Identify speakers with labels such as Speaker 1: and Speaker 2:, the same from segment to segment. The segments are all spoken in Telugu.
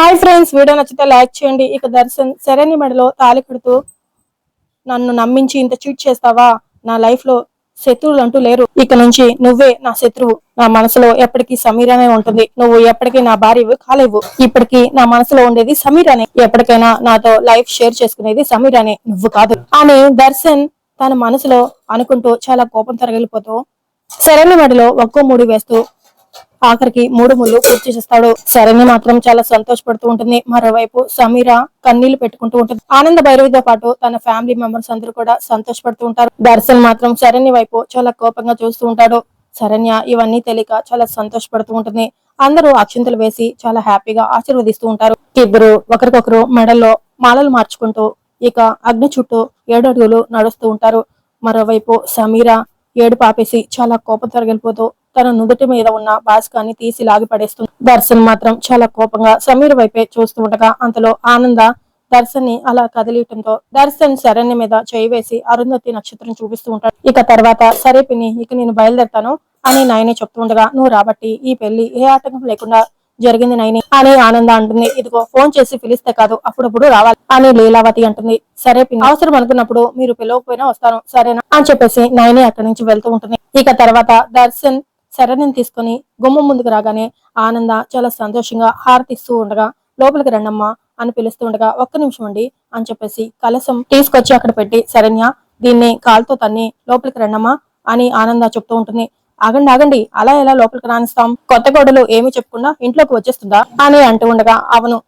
Speaker 1: హాయ్ ఫ్రెండ్స్ వీడియో నచ్చితే లైక్ చేయండి. ఇక దర్శన్ సరైన మెడలో తాలి కడుతూ నన్ను నమ్మించి ఇంత చీట్ చేస్తావా? నా లైఫ్లో శత్రువులు అంటూ లేరు. ఇక నుంచి నువ్వే నా శత్రువు. నా మనసులో ఎప్పటికీ సమీరానే ఉంటుంది. నువ్వు ఎప్పటికీ నా భార్య కాలేవు. ఇప్పటికీ నా మనసులో ఉండేది సమీరానే. ఎప్పటికైనా నాతో లైఫ్ షేర్ చేసుకునేది సమీరానే. నువ్వు కాదు. అని దర్శన్ తన మనసులో అనుకుంటూ చాలా కోపం తరగలిపోతూ సరైన మెడలో ఒక్కో మూడు వేస్తూ ఆఖరికి మూడు ముళ్ళు పూర్తి చేస్తాడు. శరణ్య మాత్రం చాలా సంతోషపడుతూ ఉంటుంది. మరోవైపు సమీర కన్నీళ్ళు పెట్టుకుంటూ ఉంటుంది. ఆనంద భైరవితో పాటు తన ఫ్యామిలీ మెంబర్స్ అందరూ కూడా సంతోషపడుతూ ఉంటారు. దర్శన్ మాత్రం శరణ్య వైపు చాలా కోపంగా చూస్తూ ఉంటాడు. శరణ్య ఇవన్నీ తెలియక చాలా సంతోషపడుతూ ఉంటుంది. అందరూ అక్షింతలు వేసి చాలా హ్యాపీగా ఆశీర్వదిస్తూ ఉంటారు. ఇద్దరు ఒకరికొకరు మెడల్లో మాలలు మార్చుకుంటూ ఇక అగ్ని చుట్టూ ఏడు అడుగులు నడుస్తూ ఉంటారు. మరోవైపు సమీర ఏడు పాపేసి చాలా కోపం తొలగిపోతూ తన నుదుటి మీద ఉన్న బాస్కాన్ని తీసి లాగిపడేస్తుంది దర్శన్ మాత్రం చాలా కోపంగా సమీర్ వైపే చూస్తూ ఉండగా అంతలో ఆనంద దర్శన్ని అలా కదిలియటంతో దర్శన్ శరణ్య మీద చేయి వేసి అరుంధతి నక్షత్రం చూపిస్తూ ఉంటాడు. ఇక తర్వాత సరే పిన్ని ఇక నేను బయలుదేరతాను అని నాయనే చెప్తూ ఉండగా నువ్వు రాబట్టి ఈ పెళ్ళి ఏ ఆటంకం లేకుండా జరిగింది నైని అని ఆనంద అంటుంది. ఇదిగో ఫోన్ చేసి పిలిస్తే కాదు అప్పుడప్పుడు రావాలి అని లీలావతి అంటుంది. సరే పిన్ని అవసరం అనుకున్నప్పుడు మీరు పిలవకపోయినా వస్తాను సరేనా అని చెప్పేసి నైని అక్కడి నుంచి వెళ్తూ ఉంటుంది. ఇక తర్వాత దర్శన్ శరణ్యం తీసుకుని గుమ్మం ముందుకు రాగానే ఆనంద చాలా సంతోషంగా హారతిస్తూ ఉండగా లోపలికి రండమ్మా అని పిలుస్తూ ఉండగా ఒక్క నిమిషం ఉండి అని చెప్పేసి కలసం తీసుకొచ్చి అక్కడ పెట్టి శరణ్య దీన్ని కాలుతో తన్ని లోపలికి రండమ్మా అని ఆనంద చెప్తూ ఉంటుంది. ఆగండి ఆగండి అలా ఎలా లోపలికి రానిస్తాం? కొత్త కోడలు ఏమి చెప్పకుండా ఇంట్లోకి వచ్చేస్తుందా? అని అంటూ ఉండగా అవును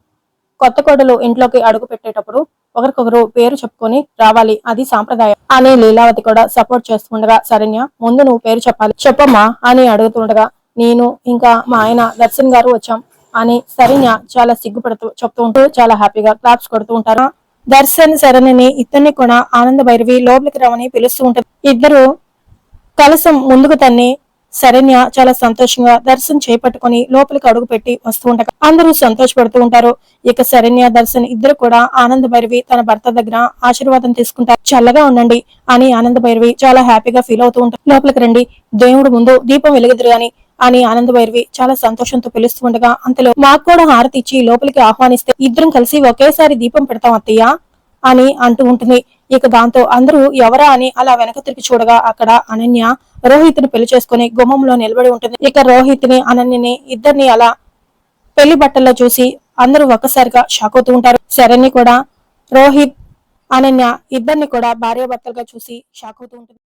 Speaker 1: కొత్త కోడలు ఇంట్లోకి అడుగు పెట్టేటప్పుడు ఒకరికొకరు పేరు చెప్పుకొని రావాలి. అది సాంప్రదాయం. అని లీలావతి కూడా సపోర్ట్ చేస్తుండగా శరణ్య ముందు నువ్వు పేరు చెప్పాలి. చెప్పమ్మా అని అడుగుతుండగా నేను ఇంకా మా ఆయన దర్శన్ గారు వచ్చాం అని శరణ్య చాలా సిగ్గుపడుతూ చెప్తూ ఉంటూ చాలా హ్యాపీగా క్లాప్స్ కొడుతూ ఉంటారు. దర్శన్ శరణ్యని ఇద్దరిని కూడా ఆనంద భైరవి లోపలికి రావని పిలుస్తూ ఉంటారు ఇద్దరు కలసం ముందుకు తన్ని శరణ్య చాలా సంతోషంగా దర్శన్ చేపట్టుకుని లోపలికి అడుగు పెట్టి వస్తూ ఉండగా అందరూ సంతోషపడుతూ ఉంటారు. ఇక శరణ్య దర్శన్ ఇద్దరు కూడా ఆనంద భైరవి తన భర్త దగ్గర ఆశీర్వాదం తీసుకుంటారు. చల్లగా ఉండండి అని ఆనంద భైరవి చాలా హ్యాపీగా ఫీల్ అవుతూ ఉంటారు. లోపలికి రండి. దేవుడు ముందు దీపం వెలుగుదురు అని అని ఆనంద భైరవి చాలా సంతోషంతో పిలుస్తూ ఉండగా అంతలో మాకు కూడా హారతి ఇచ్చి లోపలికి ఆహ్వానిస్తే ఇద్దరం కలిసి ఒకేసారి దీపం పెడతాం అత్తయ్య అని అంటూ ఉంటుంది. ఇక దాంతో అందరూ ఎవరా అని అలా వెనక తిరిగి చూడగా అక్కడ అనన్య రోహిత్ని పెళ్ళి చేసుకుని గుమ్మంలో నిలబడి ఉంటుంది. ఇక రోహిత్ని అనన్యని ఇద్దరిని అలా పెళ్ళి బట్టల్లో చూసి అందరూ ఒక్కసారిగా షాక్ అవుతూ ఉంటారు. శరణ్య కూడా రోహిత్ అనన్య ఇద్దరిని కూడా భార్యాభర్తలుగా చూసి షాక్ అవుతూ ఉంటుంది.